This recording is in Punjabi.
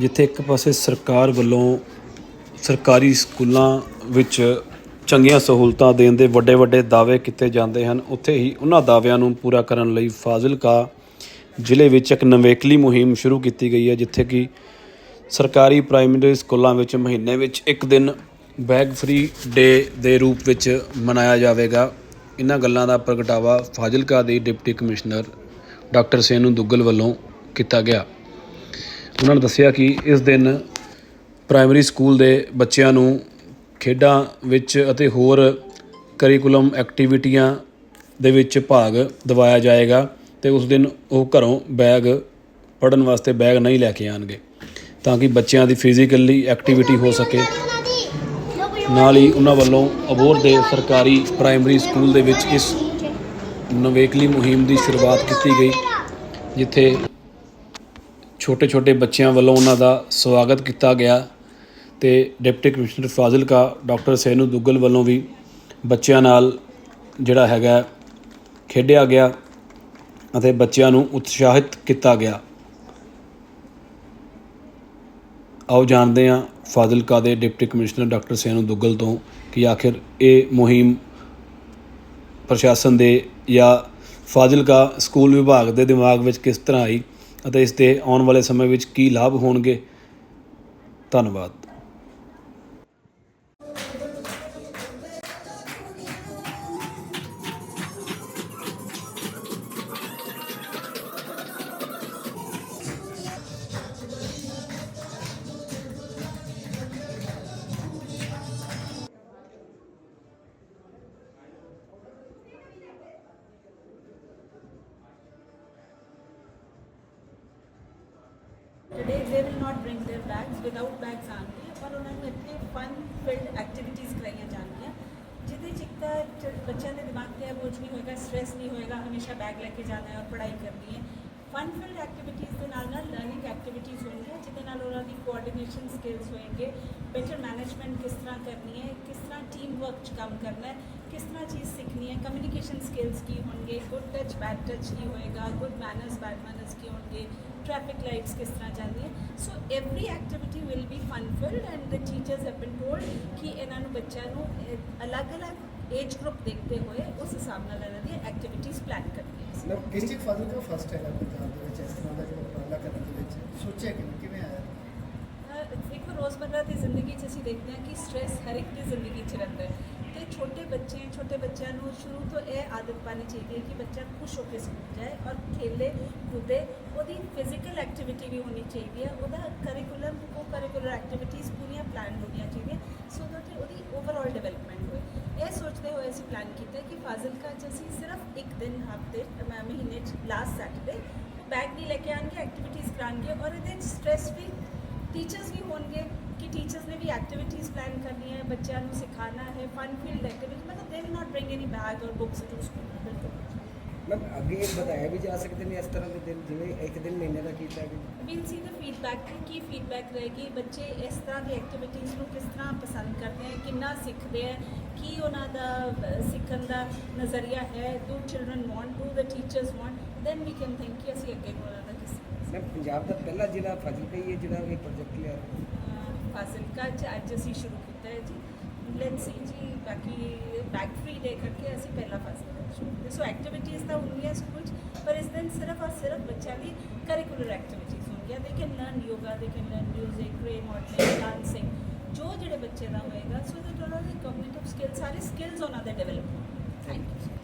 ਜਿੱਥੇ ਇੱਕ ਪਾਸੇ ਸਰਕਾਰ ਵੱਲੋਂ ਸਰਕਾਰੀ ਸਕੂਲਾਂ ਵਿੱਚ ਚੰਗੀਆਂ ਸਹੂਲਤਾਂ ਦੇਣ ਦੇ ਵੱਡੇ ਵੱਡੇ ਦਾਅਵੇ ਕੀਤੇ ਜਾਂਦੇ ਹਨ, ਉੱਥੇ ਹੀ ਉਹਨਾਂ ਦਾਅਵਿਆਂ ਨੂੰ ਪੂਰਾ ਕਰਨ ਲਈ ਫਾਜ਼ਿਲਕਾ ਜ਼ਿਲ੍ਹੇ ਵਿੱਚ ਇੱਕ ਨਵੇਕਲੀ ਮੁਹਿੰਮ ਸ਼ੁਰੂ ਕੀਤੀ ਗਈ ਹੈ, ਜਿੱਥੇ ਕਿ ਸਰਕਾਰੀ ਪ੍ਰਾਇਮਰੀ ਸਕੂਲਾਂ ਵਿੱਚ ਮਹੀਨੇ ਵਿੱਚ ਇੱਕ ਦਿਨ ਬੈਗ ਫ੍ਰੀ ਡੇ ਦੇ ਰੂਪ ਵਿੱਚ ਮਨਾਇਆ ਜਾਵੇਗਾ। ਇਹਨਾਂ ਗੱਲਾਂ ਦਾ ਪ੍ਰਗਟਾਵਾ ਫਾਜ਼ਿਲਕਾ ਦੇ deputy commissioner doctor Senu Duggal ਵੱਲੋਂ ਕੀਤਾ ਗਿਆ। ਉਹਨਾਂ ਨੇ ਦੱਸਿਆ ਕਿ ਇਸ ਦਿਨ ਪ੍ਰਾਇਮਰੀ ਸਕੂਲ ਦੇ ਬੱਚਿਆਂ ਨੂੰ ਖੇਡਾਂ ਵਿੱਚ ਅਤੇ ਹੋਰ ਕਰਿਕੂਲਮ ਐਕਟੀਵਿਟੀਆਂ ਦੇ ਵਿੱਚ ਭਾਗ ਦਿਵਾਇਆ ਜਾਏਗਾ ਤੇ ਉਸ ਦਿਨ ਉਹ ਘਰੋਂ ਬੈਗ ਪੜਨ ਵਾਸਤੇ ਬੈਗ ਨਹੀਂ ਲੈ ਕੇ ਆਣਗੇ ਤਾਂ ਕਿ ਬੱਚਿਆਂ ਦੀ ਫਿਜ਼ੀਕਲੀ ਐਕਟੀਵਿਟੀ ਹੋ ਸਕੇ। ਨਾਲ ਹੀ ਉਹਨਾਂ ਵੱਲੋਂ ਅਬੋਰ ਦੇ ਸਰਕਾਰੀ ਪ੍ਰਾਇਮਰੀ ਸਕੂਲ ਦੇ ਵਿੱਚ ਇਸ ਨਵੇਕਲੀ ਮੁਹਿੰਮ ਦੀ ਸ਼ੁਰੂਆਤ ਕੀਤੀ ਗਈ, ਜਿੱਥੇ ਛੋਟੇ ਛੋਟੇ ਬੱਚਿਆਂ ਵੱਲੋਂ ਉਹਨਾਂ ਦਾ ਸਵਾਗਤ ਕੀਤਾ ਗਿਆ ਤੇ deputy commissioner Fazilka doctor Sainu Duggal ਵੱਲੋਂ ਵੀ ਬੱਚਿਆਂ ਨਾਲ ਜਿਹੜਾ ਹੈਗਾ ਖੇਡਿਆ ਗਿਆ ਅਤੇ ਬੱਚਿਆਂ ਨੂੰ ਉਤਸ਼ਾਹਿਤ ਕੀਤਾ ਗਿਆ। ਆਓ ਜਾਣਦੇ ਹਾਂ ਫਾਜ਼ਿਲਕਾ ਦੇ deputy commissioner doctor Sainu Duggal ਤੋਂ ਕਿ ਆਖਿਰ ਇਹ ਮੁਹਿੰਮ ਪ੍ਰਸ਼ਾਸਨ ਦੇ ਜਾਂ ਫਾਜ਼ਿਲਕਾ ਸਕੂਲ ਵਿਭਾਗ ਦੇ ਦਿਮਾਗ ਵਿੱਚ ਕਿਸ ਤਰ੍ਹਾਂ ਆਈ ਅਤੇ ਇਸ ਦੇ ਆਉਣ ਵਾਲੇ ਸਮੇਂ ਵਿੱਚ ਕੀ ਲਾਭ ਹੋਣਗੇ? ਧੰਨਵਾਦ। Today they will not bring their bags without bags ਆਣਗੇ ਪਰ ਉਹਨਾਂ ਨੂੰ ਇੱਥੇ ਫਨ ਫਿਲਡ ਐਕਟੀਵਿਟੀਜ਼ ਕਰਾਈਆਂ ਜਾਣਗੀਆਂ ਜਿਹਦੇ ਚ ਇੱਕ ਤਾਂ ਚ- ਬੱਚਿਆਂ ਦੇ ਦਿਮਾਗ ਤੇ ਬੋਝ ਨਹੀਂ ਹੋਏਗਾ ਸਟ੍ਰੈਸ ਨਹੀਂ ਹੋਏਗਾ ਹਮੇਸ਼ਾ ਬੈਗ ਲੈ ਕੇ ਜਾਣਾ ਹੈ ਔਰ ਪੜ੍ਹਾਈ ਕਰਨੀ ਹੈ ਫਨ ਫਿਲਡ ਐਕਟੀਵਿਟੀਜ਼ ਦੇ ਨਾਲ ਨਾਲ ਲਰਨਿੰਗ ਐਕਟੀਵਿਟੀਜ਼ ਹੋਣਗੀਆਂ ਜਿਹਦੇ ਨਾਲ ਉਹਨਾਂ ਦੀ ਕੋਆਰਡੀਨੇਸ਼ਨ ਸਕਿੱਲਸ ਹੋਣਗੇ ਬੈਟਰ ਮੈਨੇਜਮੈਂਟ ਕਿਸ ਤਰ੍ਹਾਂ ਕਰਨੀ ਹੈ ਕਿਸ ਤਰ੍ਹਾਂ ਟੀਮ ਵਰਕ 'ਚ ਕੰਮ ਕਰਨਾ ਹੈ ਕਿਸ ਤਰ੍ਹਾਂ ਚੀਜ਼ ਸਿੱਖਣੀ ਹੈ ਕਮਿਊਨੀਕੇਸ਼ਨ ਸਕਿੱਲਸ ਕੀ ਹੋਣਗੇ ਗੁੱਡ ਟੱਚ ਬੈਡ ਟੱਚ ਕੀ ਹੋਏਗਾ ਗੁੱਡ ਮੈਨਰਸ ਬੈਡ ਮੈਨਰਸ ਕੀ ਹੋਣਗੇ traffic lights ਕਿਸ ਤਰ੍ਹਾਂ ਚੱਲਦੀ ਹੈ so every activity will be fun filled and the teachers have been told ਕਿ ਇਹਨਾਂ ਨੂੰ ਬੱਚਿਆਂ ਨੂੰ ਅਲੱਗ-ਅਲੱਗ ਏਜ ਗਰੁੱਪ ਦੇਖਦੇ ਹੋਏ ਉਸ ਹਿਸਾਬ ਨਾਲ ਇਹਨਾਂ ਦੀਆਂ ਐਕਟੀਵਿਟੀਜ਼ ਪਲਾਨ ਕਰਨੀਆਂ ਸੀ ਮਤਲਬ ਡਿਸਟ੍ਰਿਕਟ ਫਾਜ਼ਿਲਕਾ ਫਸਟ ਹੈਗਾ ਪੰਜਾਬ ਦੇ ਵਿੱਚ ਇਸ ਤਰ੍ਹਾਂ ਦਾ ਜਿਹੜਾ ਉਪਰਾਲਾ ਕਰਨ ਦੇ ਵਿੱਚ ਸੋਚਿਆ ਕਿ ਕਿਵੇਂ ਆਇਆ ਦੇਖੋ ਰੋਜ਼ਮਰਰਾ ਦੀ ਜ਼ਿੰਦਗੀ 'ਚ ਅਸੀਂ ਦੇਖਦੇ ਹਾਂ ਕਿ ਸਟ੍ਰੈਸ ਹਰ ਇੱਕ ਦੀ ਜ਼ਿੰਦਗੀ 'ਚ ਰਹਿੰਦਾ ਹੈ ਬੱਚੇ, ਛੋਟੇ ਬੱਚਿਆਂ ਨੂੰ ਸ਼ੁਰੂ ਤੋਂ ਇਹ ਆਦਤ ਪਾਣੀ ਚਾਹੀਦੀ ਹੈ ਕਿ ਬੱਚਾ ਖੁਸ਼ ਹੋ ਕੇ ਸਕੂਲ ਜਾਏ ਔਰ ਖੇਲੇ ਕੂਦੇ। ਉਹਦੀ ਫਿਜ਼ੀਕਲ ਐਕਟੀਵਿਟੀ ਵੀ ਹੋਣੀ ਚਾਹੀਦੀ ਹੈ। ਉਹਦਾ ਕਰਿਕੂਲਮ ਕੋ ਕਰਿਕੂਲਰ ਐਕਟੀਵਿਟੀਜ਼ ਪੂਰੀਆਂ ਪਲਾਨ ਹੋਣੀਆਂ ਚਾਹੀਦੀਆਂ। ਸੋ that ਉਹਦੀ ਓਵਰਆਲ ਡਿਵੈਲਪਮੈਂਟ ਹੋਏ। ਇਹ ਸੋਚਦੇ ਹੋਏ ਅਸੀਂ ਪਲਾਨ ਕੀਤਾ ਕਿ ਫਾਜ਼ਿਲਕਾ 'ਚ ਅਸੀਂ ਸਿਰਫ ਇੱਕ ਦਿਨ ਹਫ਼ਤੇ ਮਹੀਨੇ 'ਚ ਲਾਸਟ ਸੈਟਰਡੇ ਬੈਗ ਨਹੀਂ ਲੈ ਕੇ ਆਣਗੇ ਐਕਟੀਵਿਟੀਜ਼ ਕਰਾਉਣਗੇ ਔਰ ਇਹਦੇ 'ਚ ਸਟ੍ਰੈਸ ਵੀ ਟੀਚਰਸ ਵੀ ਹੋਣਗੇ। ਕਿ ਟੀਚਰਸ ਨੇ ਵੀ ਐਕਟੀਵਿਟੀਜ਼ ਪਲਾਨ ਕਰਨੀਆਂ ਹੈ ਬੱਚਿਆਂ ਨੂੰ ਸਿਖਾਉਣਾ ਹੈ ਫਨ ਫੀਲਡ ਐਕਟੀਵਿਟੀ ਮਤਲਬ they will not bring any bag or books to school ਬਿਲਕੁਲ। ਅੱਗੇ ਇਹ ਬਤਾਇਆ ਵੀ ਜਾ ਸਕਦੇ ਨੇ ਇਸ ਤਰ੍ਹਾਂ ਦੇ ਦਿਨ ਜਿਵੇਂ ਇੱਕ ਦਿਨ ਮਹੀਨੇ ਦਾ ਕੀਤਾ ਕਿ ਵਿਲ ਸੀ ਦਾ ਫੀਡਬੈਕ ਕਿ ਕੀ ਫੀਡਬੈਕ ਰਹੇਗੀ ਬੱਚੇ ਇਸ ਤਰ੍ਹਾਂ ਦੀ ਐਕਟੀਵਿਟੀਜ਼ ਨੂੰ ਕਿਸ ਤਰ੍ਹਾਂ ਪਸੰਦ ਕਰਦੇ ਆ ਕਿੰਨਾ ਸਿੱਖਦੇ ਆ ਕੀ ਉਹਨਾਂ ਦਾ ਸਿੱਖਣ ਦਾ ਨਜ਼ਰੀਆ ਹੈ do children want to the teachers want then we can think ਕਿ ਅਸੀਂ ਅੱਗੇ ਉਹਨਾਂ ਦਾ ਕਿਸ ਮੈਮ ਪੰਜਾਬ ਦਾ ਪਹਿਲਾ ਜ਼ਿਲ੍ਹਾ ਫਾਜ਼ਿਲਕਾ ਹੀ ਹੈ, ਜਿਹੜਾ ਇਹ ਪ੍ਰੋਜੈਕਟ ਲਿਆ ਫਾਜ਼ਿਲਕਾ ਚ ਅੱਜ ਅਸੀਂ ਸ਼ੁਰੂ ਕੀਤਾ ਹੈ ਜੀ। ਲੈਟਸ ਸੀ ਜੀ, ਬਾਕੀ ਬੈਕ ਫ੍ਰੀ ਦੇ ਕਰਕੇ ਅਸੀਂ ਪਹਿਲਾ ਫਾਜ਼ਿਲਕਾ ਸ਼ੁਰੂ ਕੀਤਾ। ਸੋ ਐਕਟੀਵਿਟੀਜ਼ ਤਾਂ ਹੁੰਦੀਆਂ ਸਕੂਲ 'ਚ, ਪਰ ਇਸ ਦਿਨ ਸਿਰਫ ਔਰ ਸਿਰਫ ਬੱਚਿਆਂ ਦੀ ਕਰਿਕੂਲਰ ਐਕਟੀਵਿਟੀਜ਼ ਹੁੰਦੀਆਂ। ਦੇ can learn yoga they can learn music ਰੇ ਮਾਡਲਿੰਗ ਡਾਂਸਿੰਗ ਜੋ ਜਿਹੜੇ ਬੱਚੇ ਦਾ ਹੋਏਗਾ ਸੋ ਦੈਟ ਉਹਨਾਂ ਦੇ ਕੋਗਨੀਟਿਵ ਸਕਿੱਲ ਸਾਰੇ ਸਕਿੱਲਸ ਉਹਨਾਂ ਦੇ ਡਿਵੈਲਪ ਹੋਣਗੇ ਥੈਂਕ ਯੂ